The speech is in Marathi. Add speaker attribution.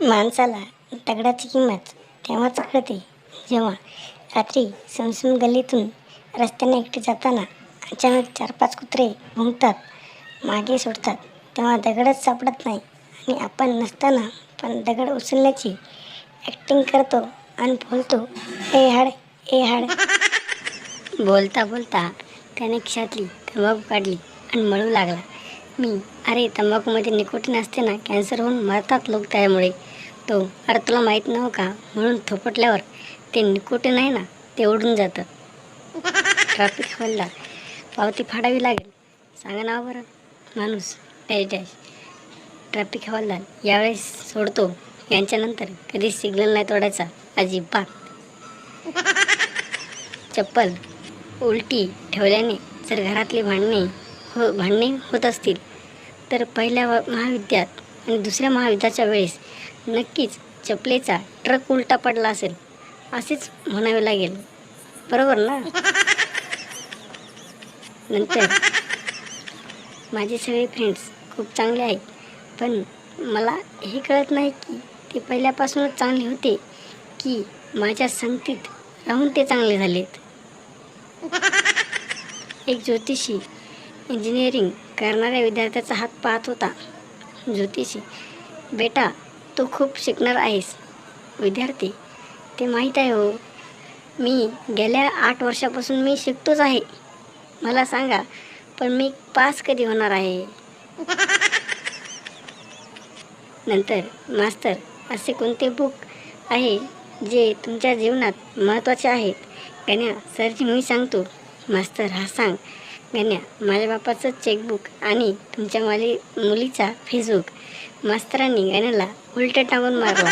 Speaker 1: माणसाला दगडाची किंमत तेव्हाच कळते. जेव्हा रात्री समसम गल्लीतून रस्त्याने एकटे जाताना अचानक चार पाच कुत्रे भुंकतात मागे सोडतात तेव्हा दगडच सापडत नाही आणि आपण नसताना पण दगड उचलण्याची ॲक्टिंग करतो आणि बोलतो ए हाड ए हाड. बोलता बोलता त्याने खिशातली तंबाखू काढली आणि मळू लागला. मी अरे तंबाखूमध्ये निकोटीन असते ना कॅन्सर होऊन मरतात लोक त्यामुळे. तो. अरे तुला माहीत नव्हतं का? म्हणून थोपटल्यावर ते निकोटीन आहे ना ते ओढून जातं. ट्रॅफिक हॉलला पावती फाडावी लागेल. सांगा ना बरं. माणूस. डॅश डॅश ट्रॅफिक हवालदार यावेळेस सोडतो. यांच्यानंतर कधी सिग्नल नाही तोडायचा. अजिबात. चप्पल उलटी ठेवल्याने जर घरातली भांडणे हो भांडणे होत असतील तर पहिल्या महाविद्यात दुसऱ्या महायुद्धाच्या वेळेस नक्कीच चपलेचा ट्रक उलटा पडला असेल असेच म्हणावे लागेल. बरोबर ना? नंतर माझे सगळे फ्रेंड्स खूप चांगले आहेत पण मला हे कळत नाही की ते पहिल्यापासूनच चांगले होते की माझ्या संगतीत राहून ते चांगले झालेत. एक ज्योतिषी इंजिनिअरिंग करणाऱ्या विद्यार्थ्याचा हात पाहत होता. ज्योतिषी. बेटा तू खूप शिकणार आहेस. विद्यार्थी ते माहीत आहे हो. मी गेल्या आठ वर्षापासून मी शिकतोच आहे. मला सांगा पण मी पास कधी होणार आहे? नंतर मास्तर असे कोणते बुक आहे जे तुमच्या जीवनात महत्त्वाचे आहेत? गण्या सरजी मी सांगतो. मास्तर हा सांग. गण्या माझ्या बापाचं चेकबुक आणि तुमच्या माली मुलीचा फेसबुक मास्तरांनी गण्याला उलटं टाकून मारला.